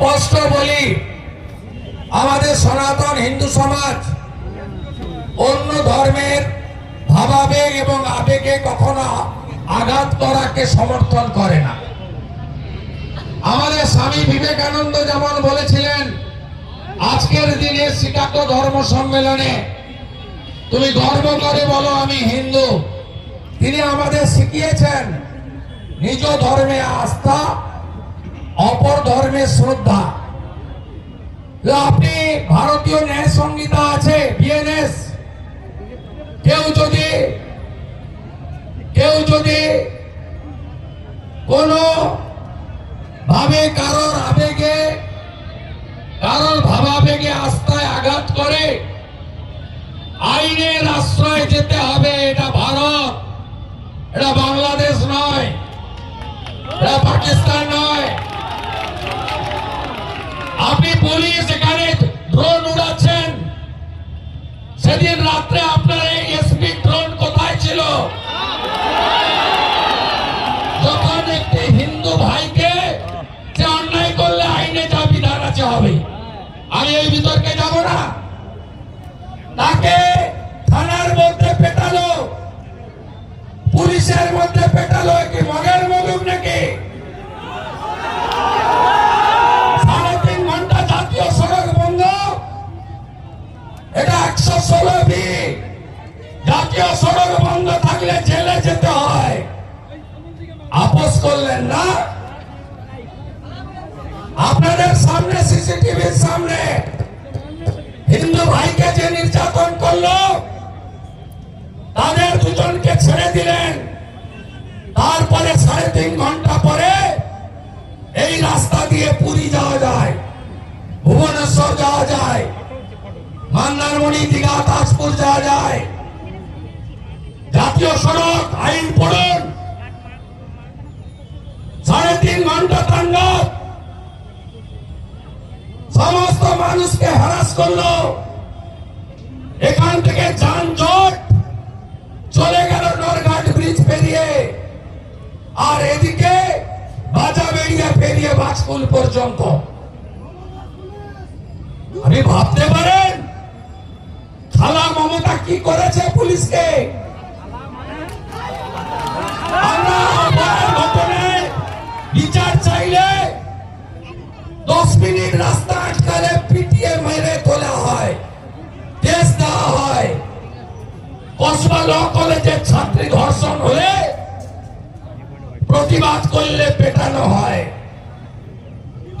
স্পষ্ট বলি, আমাদের সনাতন হিন্দু সমাজ অন্য ধর্মের ভাবাবেগ এবং আবেগে কখনো আঘাত করাকে সমর্থন করে না। আমাদের স্বামী বিবেকানন্দ যেমন বলেছিলেন, আজকের দিনে শিকাগো ধর্ম সম্মেলনে, তুমি গর্ব করে বলো আমি হিন্দু। তিনি আমাদের শিখিয়েছেন, নিজ ধর্মে আস্থা অপর ধর্মের শ্রদ্ধা। আপনি ভারতীয় ন্যায় সংহিতা আছে বিএনএস কেউ যদি কেউ যদি কোনো ভাবে কারোর আবেগে, কারোর ভাবাবেগে আস্থায় আঘাত করে, আইনের আশ্রয় যেতে হবে, এটা ভারত। এটা বাংলাদেশ নয়, এটা পাকিস্তান নয়। সেদিন রাত্রে আপনার এসপি ড্রোন কোথায় ছিল? যখন একটি হিন্দু ভাইকে যে অন্যায় করলে আইনে যা বিধান আছে হবে। আমি এই বিতর্কে যাব না। তাকে থানার মধ্যে পেটালো। পুলিশের মধ্যে করলেন না। আপনাদের সামনে সিসিটিভির সামনে হিন্দু ভাইকে যে নির্যাতন করল, তাদের দুজনকে ছেড়ে দিলেন। তারপরে সাড়ে তিন ঘণ্টা পরে এই রাস্তা দিয়ে পুরী যাওয়া যায়, ভুবনেশ্বর যাওয়া যায় মন্দারমণি দীঘা, তাজপুর যাওয়া যায়। জাতীয় সড়ক আইন পড়ুন সাড়ে তিন ঘণ্টা তাণ্ডব। সমস্ত মানুষকে হ্যারাস করল। এখান থেকে যানজট চলে গেল নরঘাট ব্রিজ পেরিয়ে। আর এদিকে বাজা বেরিয়ে পেরিয়ে বাজকুল পর্যন্ত। আপনি ভাবতে পারেন, খালা মমতা কি করেছে দশ মিনিট রাস্তা আটকালে পিটিয়ে মেরে তোলা হয়, কেস দেওয়া হয়। ল কলেজের ছাত্রী ধর্ষণ হলে প্রতিবাদ করলে পেটানো হয়।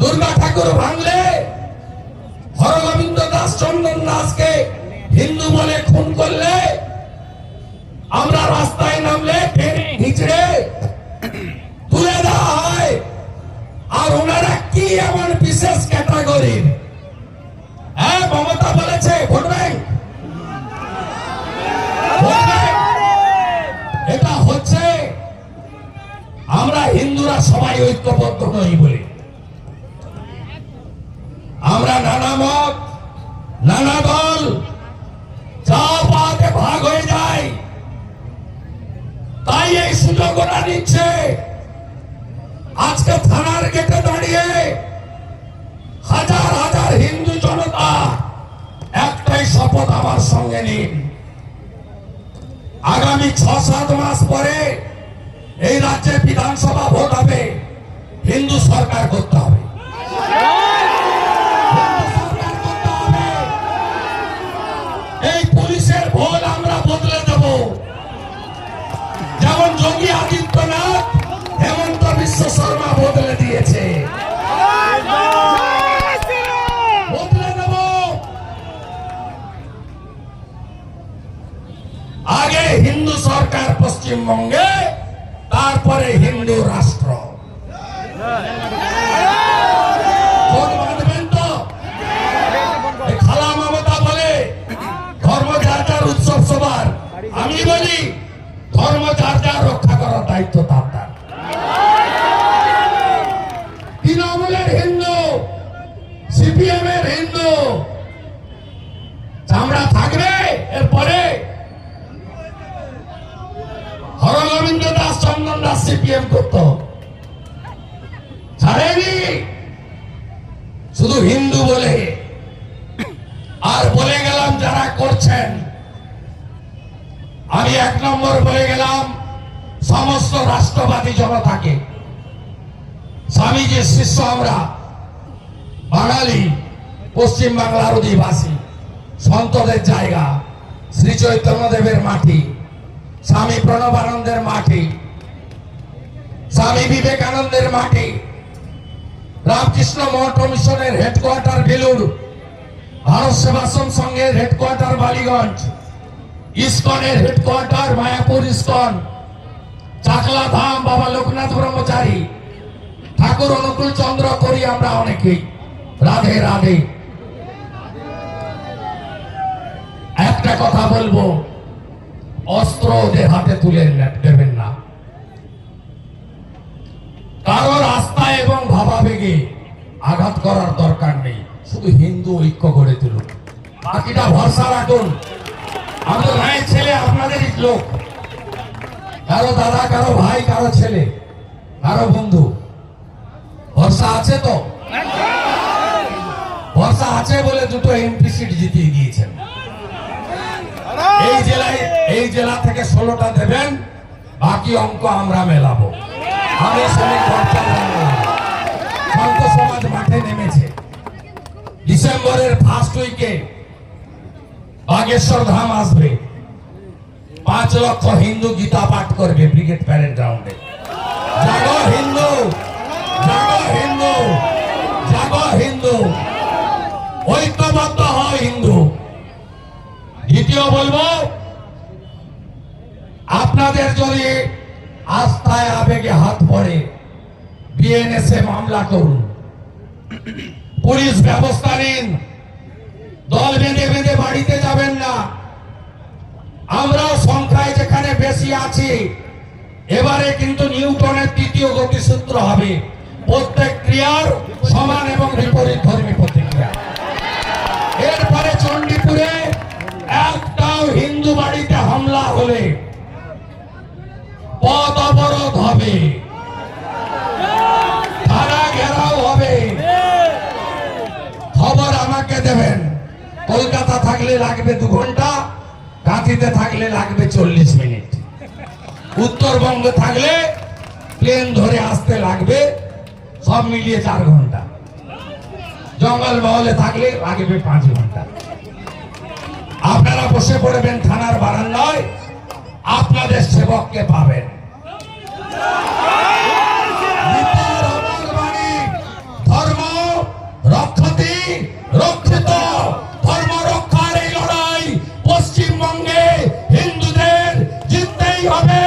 দুর্গা ঠাকুর ভাঙলে হরগোবিন্দ দাস চন্দন দাসকে হিন্দু বলে খুন করলে বিশেষ ক্যাটাগরির হ্যাঁ মমতা বলেছে ভোট ব্যাংক এটা হচ্ছে, আমরা হিন্দুরা সবাই ঐক্যবদ্ধ নই বলি। আমরা নানা মত, নানা দল, যা পাতে ভাগ হয়ে যায়। তাই এই সুযোগ ওরা নিচ্ছে। আজকে থানার গেটে আমার সঙ্গে নিন। আগামী ছ সাত মাস পরে এই রাজ্যে বিধানসভা ভোট হবে। হিন্দু সরকার করতে হবে। পশ্চিমবঙ্গে, তারপরে হিন্দু রাষ্ট্র। খালা মমতা বলে, ধর্ম যার উৎসব সবার। আমি বলি, ধর্ম যার রক্ষা করার দায়িত্ব তার তার। তৃণমূলের হিন্দু সিপিএম এর হিন্দু করছেন। আমি এক নম্বর বলে গেলাম, সমস্ত রাষ্ট্রবাদী জনতাকে। স্বামীজির শিষ্য আমরা, বাঙালি পশ্চিম বাংলার অধিবাসী, সন্তদের জায়গা, শ্রী চৈতন্যদেবের মাটি, স্বামী প্রণবানন্দের মাটি, স্বামী বিবেকানন্দের মাটি, রামকৃষ্ণ মঠ মিশনের হেডকোয়ার্টার বেলুর ভারত সেবাশ্রম সংঘের হেডকোয়ার্টার বালিগঞ্জ। ইসকনের হেডকোয়ার্টার মায়াপুর ইসকন। চাকলা ধাম বাবা লোকনাথ ব্রহ্মচারী। ঠাকুর অনুকূল চন্দ্র করি আমরা অনেকেই। রাধে রাধে। একটা কথা বলব, অস্ত্র ওদের হাতে তুলে দেবেন না। কারোর আস্থা এবং ভাবাবেগে আঘাত করার দরকার নেই। শুধু হিন্দু ঐক্য গড়ে তুলুন। বাকিটা ভরসা রাখুন। আমাদের মায়ের ছেলে, আপনাদেরই লোক। কারও দাদা, কারও ভাই, কারও ছেলে, কারও বন্ধু। ভরসা আছে তো? ভরসা আছে বলে দুটো এমপি সিট জিতিয়ে দিয়েছেন। এই জেলায়, এই জেলা থেকে ষোলোটা দেবেন, বাকি অঙ্ক আমরা মেলাবো। আমি সন্ত সমাজ মাঠে নেমেছে। ডিসেম্বরের ফার্স্ট উইকে বাগেশ্বর ধাম আসবে। পাঁচ লক্ষ হিন্দু গীতা পাঠ করবে ব্রিগেড প্যারেড গ্রাউন্ডে। জাগো হিন্দু জাগো হিন্দু জাগো হিন্দু, ঐক্যবদ্ধ হয় হিন্দু। দ্বিতীয় বলব, আপনাদের যদি আস্থায় আবেগে হাত পড়ে বিএনএসএ মামলা করুন। পুলিশ ব্যবস্থা নিন। দল বেঁধে বেঁধে বাড়িতে যাবেন না। আমরাও সংখ্যায় যেখানে বেশি আছি, এবারে কিন্তু নিউটনের তৃতীয় গতিসূত্র হবে। প্রত্যেক ক্রিয়ার সমান এবং বিপরীত ধর্মী প্রতিক্রিয়া। এরপরে চণ্ডীপুরে একটাও হিন্দু বাড়িতে হামলা হলে পথ অবরোধ হবে। থাকলে লাগবে দু ঘণ্টা কাঁথিতে থাকলে লাগবে চল্লিশ মিনিট। উত্তরবঙ্গ থাকলে প্লেন ধরে আসতে লাগবে, সব মিলিয়ে চার ঘণ্টা। জঙ্গল মহলে থাকলে লাগবে পাঁচ ঘণ্টা। আপনারা বসে পড়বেন থানার বারান্দায়, আপনাদের সেবককে পাবেন। হবে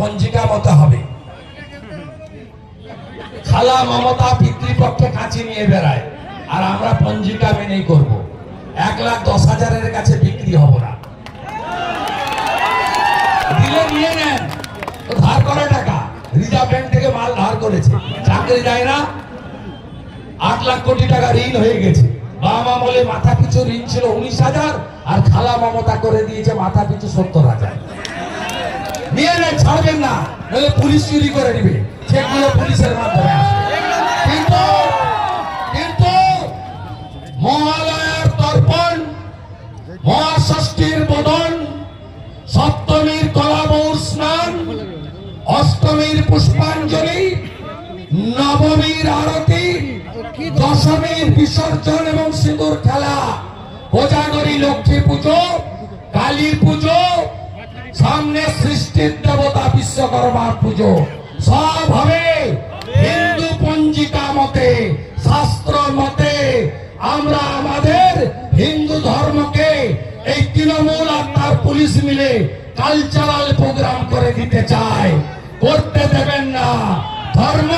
পঞ্জিকা মতো হবে। খালা মমতা পিতৃপক্ষে কাছে নিয়ে বেড়ায়, আর আমরা পঞ্জিকা মেনেই করব। এক লাখ দশ হাজারের কাছে বিক্রি হব না। দিলে নিয়ে নেন ধার টাকা। রিজার্ভ ব্যাংক থেকে মাল ধার করেছে। চাকরি না। আট লাখ কোটি টাকা ঋণ হয়ে গেছে। বাবা বলে মাথা পিছু ঋণ ছিল উনিশ হাজার, আর খালা মমতা করে দিয়েছে মাথা পিছু সত্তর হাজার। নিয়ে নেন ছাড়বেন না নইলে পুলিশ চুরি করে নিবে। সেগুলো পুলিশের মাধ্যমে সপ্তমীর কলাবৌর স্নান, অষ্টমীর পুষ্পাঞ্জলি, নবমীর আরতি, দশমীর বিসর্জন এবং সিঁদুর খেলা। কোজাগরী লক্ষ্মী পুজো, কালী পুজো সামনে সৃষ্টির দেবতা বিশ্বকর্মার পুজো। সব হবে হিন্দু পঞ্জিকা মতে, শাস্ত্র মতে। আমরা আমাদের হিন্দু ধর্মকে এই তৃণমূল আর তার পুলিশ মিলে কালচারাল প্রোগ্রাম করে দিতে চায় করতে দেবেন না। ধর্ম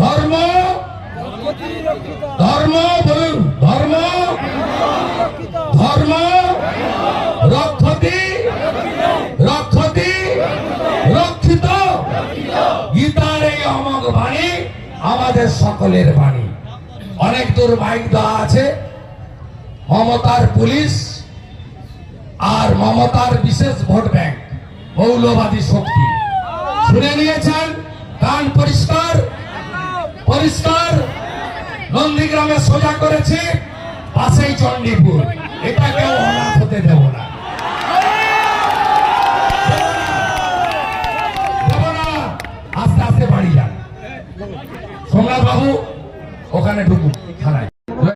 ধর্ম ধর্ম আমাদের সকলের বাণী। অনেক দূর মাইক দেওয়া আছে। মমতার পুলিশ আর মমতার বিশেষ ভোট ব্যাংক, মৌলবাদী শক্তি। শুনে নিয়েছেন? কান পরিষ্কার? পরিষ্কার? নন্দীগ্রামে সোজা করেছে। পাশেই চণ্ডীপুর। এটাকেও অনাথ হতে দেব না। বাবু ওখানে ঢুকুন।